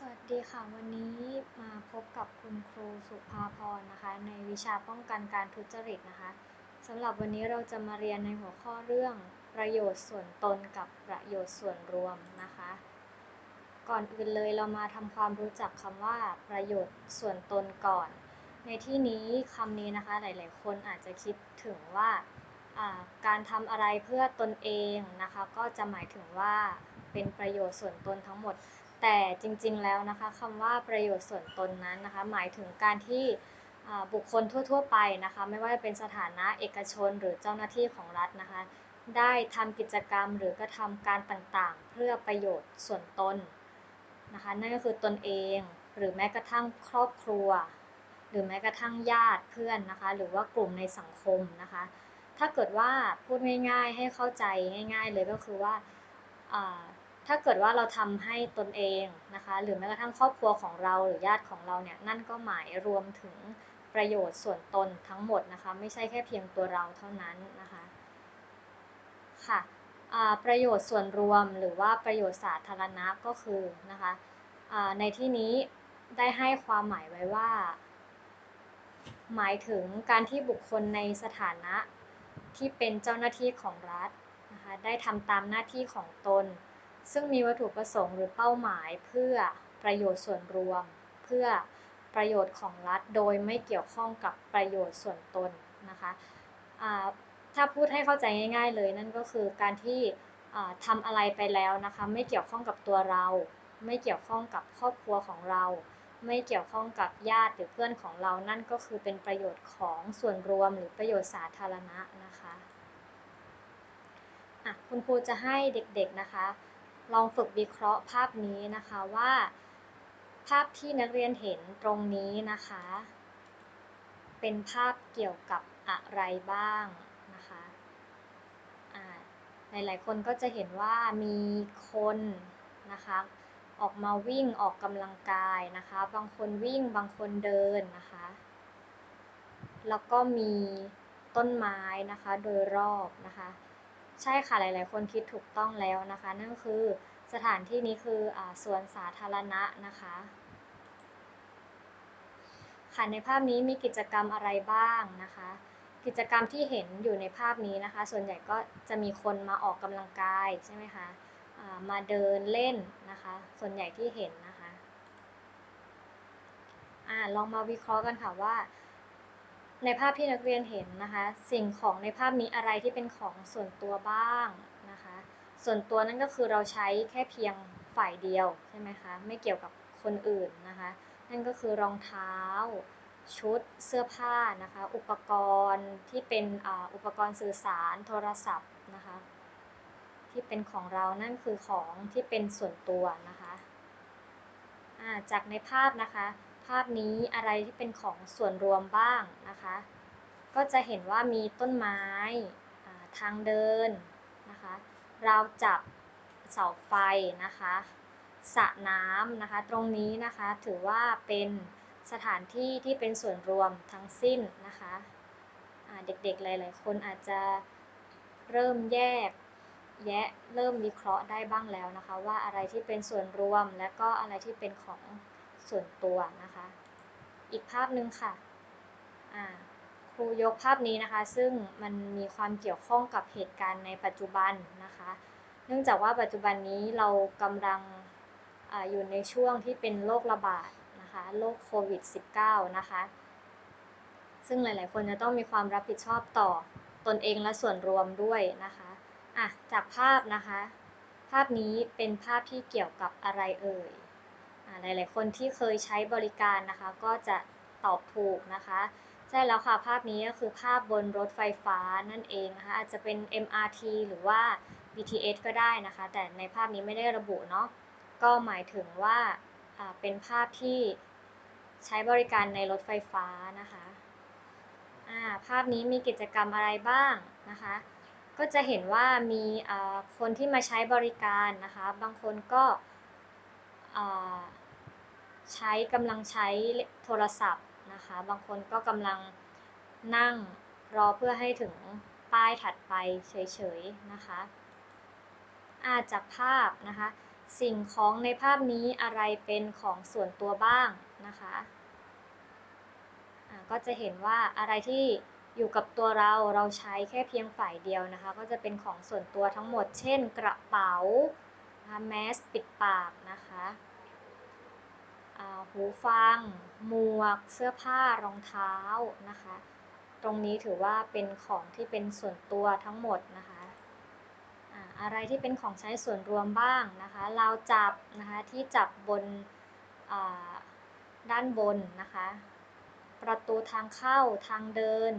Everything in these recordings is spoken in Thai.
สวัสดีค่ะ วันนี้มาพบกับคุณครูสุภาพรนะคะ ในวิชาป้องกันการทุจริตนะคะสำหรับวันนี้เราจะมาเรียนในหัวข้อเรื่องประโยชน์ส่วนตนกับประโยชน์ส่วนรวมนะคะ ก่อนอื่นเลยเรามาทำความรู้จักคำว่าประโยชน์ส่วนตนก่อน ในที่นี้คำนี้นะคะหลาย ๆ คนอาจจะคิดถึงว่าการทำอะไรเพื่อตนเองนะคะ ก็จะหมายถึงว่าเป็นประโยชน์ส่วนตนทั้งหมด แต่จริงๆแล้วนะคะคำว่าประโยชน์ส่วนตนนั้นนะคะ หมายถึงการที่บุคคลทั่ว ๆ ไปนะคะ ไม่ว่าจะเป็นสถานะเอกชนหรือเจ้าหน้าที่ของรัฐนะคะ ได้ทำกิจกรรมหรือกระทำการต่างๆ เพื่อประโยชน์ส่วนตนนะคะนั่นก็คือตนเอง หรือแม้กระทั่งครอบครัว หรือแม้กระทั่งญาติเพื่อนนะคะ หรือว่ากลุ่มในสังคมนะคะ ถ้าเกิดว่าพูดง่ายๆ ให้เข้าใจง่าย ๆ เลยก็คือว่า ถ้าเกิดว่าเราทำให้ตนเองนะคะ หรือแม้กระทั่งครอบครัวของเราหรือญาติของเราเนี่ย นั่นก็หมายรวมถึงประโยชน์ส่วนตนทั้งหมดนะคะ ไม่ใช่แค่เพียงตัวเราเท่านั้นนะคะ ค่ะประโยชน์ส่วนรวมหรือว่าประโยชน์สาธารณะก็คือนะคะในที่นี้ได้ให้ความหมายไว้ว่า หมายถึงการที่บุคคลในสถานะที่เป็นเจ้าหน้าที่ของรัฐนะคะได้ทำตามหน้าที่ของตน ซึ่งมีวัตถุประสงค์หรือเป้าหมายเพื่อประโยชน์ส่วนรวม เพื่อประโยชน์ของรัฐ โดยไม่เกี่ยวข้องกับประโยชน์ส่วนตนนะคะถ้าพูดให้เข้าใจง่าย ๆ เลยนั่นก็คือการที่ทำอะไรไปแล้วนะคะไม่เกี่ยวข้องกับตัวเรา ไม่เกี่ยวข้องกับครอบครัวของเรา ไม่เกี่ยวข้องกับญาติหรือเพื่อนของเรานั่นก็คือเป็นประโยชน์ของส่วนรวมหรือประโยชน์สาธารณะนะคะคุณครูจะให้เด็กๆนะคะ ลองฝึกวิเคราะห์ภาพนี้นะคะว่า ภาพที่นักเรียนเห็นตรงนี้นะคะ เป็นภาพเกี่ยวกับอะไรบ้างนะคะหลายๆคนก็จะเห็นว่ามีคนนะคะออกมาวิ่งออกกำลังกายนะคะ บางคนวิ่งบางคนเดินนะคะ แล้วก็มีต้นไม้นะคะโดยรอบนะคะ ใช่ค่ะหลาย ๆ คนคิดถูกต้องแล้วนะคะ นั่นคือสถานที่นี้คืออสวนสาธารณะนะคะค่ะในภาพนี้มีกิจกรรมอะไรบ้างนะคะ กิจกรรมที่เห็นอยู่ในภาพนี้นะคะ ส่วนใหญ่ก็จะมีคนมาออกกำลังกายใช่ไหมคะมาเดินเล่นนะคะ ส่วนใหญ่ที่เห็นนะคะอลองมาวิเคราะห์กันค่ะว่า ในภาพที่นักเรียนเห็นนะคะ สิ่งของในภาพนี้อะไรที่เป็นของส่วนตัวบ้างนะคะ ส่วนตัวนั่นก็คือเราใช้แค่เพียงฝ่ายเดียวใช่ไหมคะ ไม่เกี่ยวกับคนอื่นนะคะ นั่นก็คือรองเท้า ชุด เสื้อผ้านะคะ อุปกรณ์ที่เป็นอุปกรณ์สื่อสาร โทรศัพท์นะคะ ที่เป็นของเรา นั่นคือของที่เป็นส่วนตัวนะคะจากในภาพนะคะ ภาพนี้อะไรที่เป็นของส่วนรวมบ้างนะคะ ก็จะเห็นว่ามีต้นไม้ทางเดินนะคะราวจับเสาไฟนะคะสระน้ำนะคะ ตรงนี้นะคะถือว่าเป็นสถานที่ที่เป็นส่วนรวมทั้งสิ้นนะคะเด็กๆหลายๆคนอาจจะเริ่มแยกแยะเริ่มวิเคราะห์ได้บ้างแล้วนะคะ ว่าอะไรที่เป็นส่วนรวมและก็อะไรที่เป็นของ ส่วนตัวนะคะ อีกภาพหนึ่งค่ะครูยกภาพนี้นะคะ ซึ่งมันมีความเกี่ยวข้องกับเหตุการณ์ในปัจจุบันนะคะ เนื่องจากว่าปัจจุบันนี้เรากำลังออยู่ในช่วงที่เป็นโรคระบาดนะคะโรคโควิด -19 นะคะ ซึ่งหลาย ๆ คนจะต้องมีความรับผิดชอบต่อตนเองและส่วนรวมด้วยนะคะอะจากภาพนะคะ ภาพนี้เป็นภาพที่เกี่ยวกับอะไรเอ่ย หลายๆ คนที่เคยใช้บริการนะคะ ก็จะตอบถูกนะคะ ใช่แล้วค่ะ ภาพนี้ก็คือภาพบนรถไฟฟ้านั่นเองนะคะ อาจจะเป็น MRT หรือว่า BTS ก็ได้นะคะ แต่ในภาพนี้ไม่ได้ระบุเนาะ ก็หมายถึงว่าเป็นภาพที่ใช้บริการในรถไฟฟ้านะคะภาพนี้มีกิจกรรมอะไรบ้างนะคะ ก็จะเห็นว่ามีคนที่มาใช้บริการนะคะ บางคนก็ ใช้กำลังใช้โทรศัพท์นะคะ บางคนก็กำลังนั่งรอเพื่อให้ถึงป้ายถัดไปเฉยๆนะคะ อาจากภาพนะคะ สิ่งของในภาพนี้อะไรเป็นของส่วนตัวบ้างนะคะก็จะเห็นว่าอะไรที่อยู่กับตัวเราเราใช้แค่เพียงฝ่ายเดียวนะคะ ก็จะเป็นของส่วนตัวทั้งหมด เช่น กระเป๋า แมสปิดปากนะคะหูฟัง หมวก เสื้อผ้ารองเท้านะคะ ตรงนี้ถือว่าเป็นของที่เป็นส่วนตัวทั้งหมดนะคะอะไรที่เป็นของใช้ส่วนรวมบ้างนะคะเราจับนะคะที่จับบนด้านบนนะคะ ประตูทางเข้าทางเดิน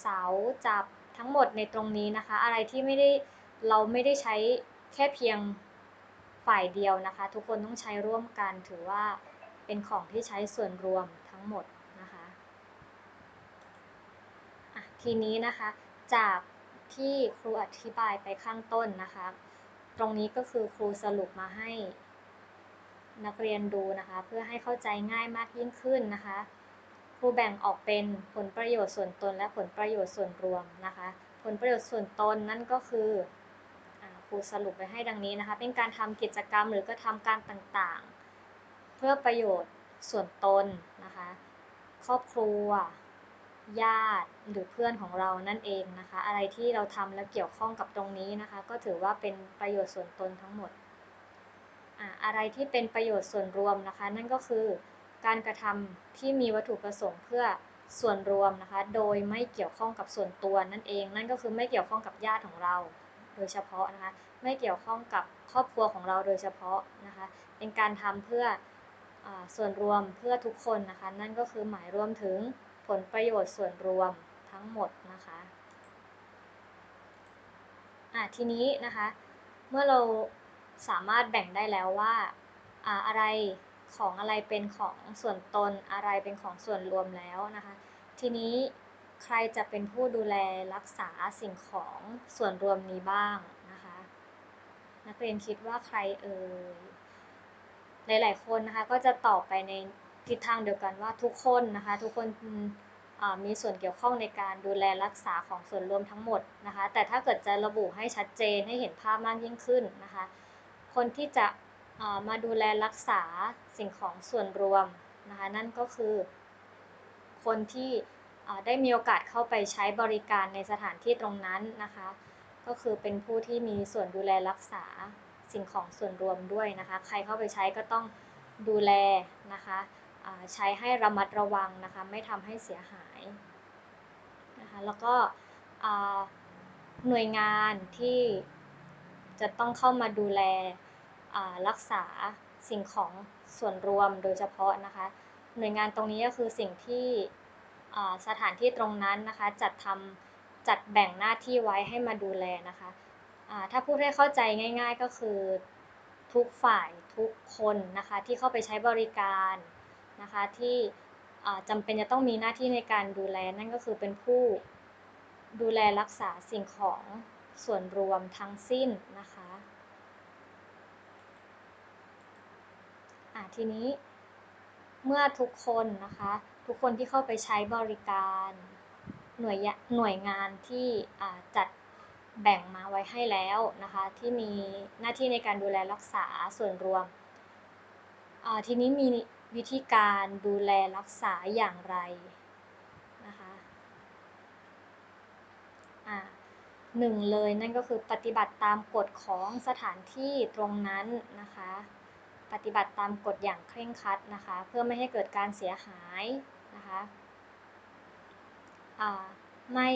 เสาจับทั้งหมดในตรงนี้นะคะ อะไรที่ไม่ได้เราไม่ได้ใช้ แค่เพียงฝ่ายเดียวนะคะ ทุกคนต้องใช้ร่วมกันถือว่าเป็นของที่ใช้ส่วนรวมทั้งหมดนะคะะทีนี้นะคะจากที่ครูอธิบายไปข้างต้นนะคะ ตรงนี้ก็คือครูสรุปมาให้นักเรียนดูนะคะ เพื่อให้เข้าใจง่ายมากยิ่งขึ้นนะคะ ครูแบ่งออกเป็นผลประโยชน์ส่วนตนและผลประโยชน์ส่วนรวมนะคะ ผลประโยชน์ส่วนตนนั่นก็คือ รูสรุปไปให้ดังนี้นะคะ เป็นการทำกิจกรรมหรือก็ทำการต่างๆ เพื่อประโยชน์ส่วนตนนะคะ ครอบครัว ญาติหรือเพื่อนของเรานั่นเองนะคะ อะไรที่เราทำแล้วเกี่ยวข้องกับตรงนี้นะคะ ก็ถือว่าเป็นประโยชน์ส่วนตนทั้งหมดอะไรที่เป็นประโยชน์ส่วนรวมนะคะ นั่นก็คือการกระทำที่มีวัตถุประสงค์เพื่อส่วนรวมนะคะ โดยไม่เกี่ยวข้องกับส่วนตัวนั่นเอง นั่นก็คือไม่เกี่ยวข้องกับญาติของเรา โดยเฉพาะนะคะ ไม่เกี่ยวข้องกับครอบครัวของเราโดยเฉพาะนะคะ เป็นการทำเพื่ออส่วนรวมเพื่อทุกคนนะคะ นั่นก็คือหมายรวมถึงผลประโยชน์ส่วนรวมทั้งหมดนะคะะทีนี้นะคะ เมื่อเราสามารถแบ่งได้แล้วว่าอะไรของอะไรเป็นของส่วนตนอะไรเป็นของส่วนรวมแล้วนะคะ ทีนี้ ใครจะเป็นผู้ดูแลรักษาสิ่งของส่วนรวมนี้บ้างนะคะ นักเรียนคิดว่าใครเอ่ยหลาย ๆ คนนะคะก็จะตอบไปในทิศทางเดียวกันว่าทุกคนนะคะทุกคนมีส่วนเกี่ยวข้องในการดูแลรักษาของส่วนรวมทั้งหมดนะคะ แต่ถ้าเกิดจะระบุให้ชัดเจนให้เห็นภาพมากยิ่งขึ้นนะคะ คนที่จะมาดูแลรักษาสิ่งของส่วนรวมนะคะ นั่นก็คือ คนที่ ได้มีโอกาสเข้าไปใช้บริการในสถานที่ตรงนั้นนะคะ ก็คือเป็นผู้ที่มีส่วนดูแลรักษาสิ่งของส่วนรวมด้วยนะคะ ใครเข้าไปใช้ก็ต้องดูแลนะคะใช้ให้ระมัดระวังนะคะ ไม่ทำให้เสียหายนะคะแล้วก็หน่วยงานที่จะต้องเข้ามาดูแลรักษาสิ่งของส่วนรวมโดยเฉพาะนะคะ หน่วยงานตรงนี้ก็คือสิ่งที่ สถานที่ตรงนั้นนะคะ จัดทำจัดแบ่งหน้าที่ไว้ให้มาดูแลนะคะถ้าพูดให้เข้าใจง่าย ๆ ก็คือทุกฝ่ายทุกคนนะคะ ที่เข้าไปใช้บริการนะคะ ที่จำเป็นจะต้องมีหน้าที่ในการดูแลนั่นก็คือเป็นผู้ดูแลรักษาสิ่งของส่วนรวมทั้งสิ้นนะคะทีนี้ เมื่อทุกคนนะคะ ทุกคนที่เข้าไปใช้บริการหน่วยหน่วยงานที่จัดแบ่งมาไว้ให้แล้วนะคะ ที่มีหน้าที่ในการดูแลรักษาส่วนรวม ทีนี้มีวิธีการดูแลรักษาอย่างไรนะคะหนึ่งเลยนั่นก็คือปฏิบัติตามกฎของสถานที่ตรงนั้นนะคะ ปฏิบัติตามกฎอย่างเคร่งครัดนะคะ เพื่อไม่ให้เกิดการเสียหายนะคะไม่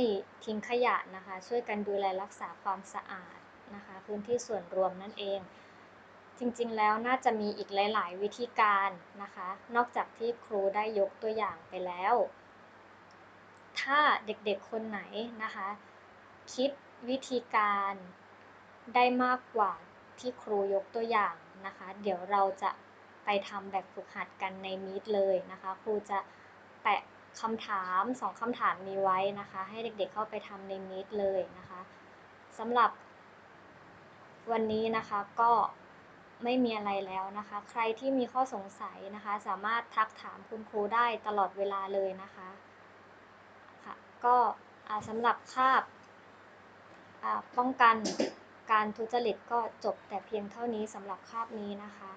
ทิ้งขยะนะคะ ช่วยกันดูแลรักษาความสะอาดนะคะ พื้นที่ส่วนรวมนั่นเอง จริงๆแล้วน่าจะมีอีกหลาย ๆ วิธีการนะคะ นอกจากที่ครูได้ยกตัวอย่างไปแล้ว ถ้าเด็กๆคนไหนนะคะ คิดวิธีการได้มากกว่าที่ครูยกตัวอย่าง นะคะ เดี๋ยวเราจะไปทำแบบฝึกหัดกันในมีดเลยนะคะ ครูจะแปะคำถามสองคำถามนี้ไว้นะคะ ให้เด็กๆเข้าไปทำในมีดเลยนะคะสำหรับ วันนี้นะคะก็ไม่มีอะไรแล้วนะคะ ใครที่มีข้อสงสัยนะคะ สามารถทักถามคุณครูได้ตลอดเวลาเลยนะคะค่ะก็สำหรับคาบป้องกัน การทุจริตก็จบแต่เพียงเท่านี้สำหรับคาบนี้นะคะ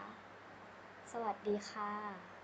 สวัสดีค่ะ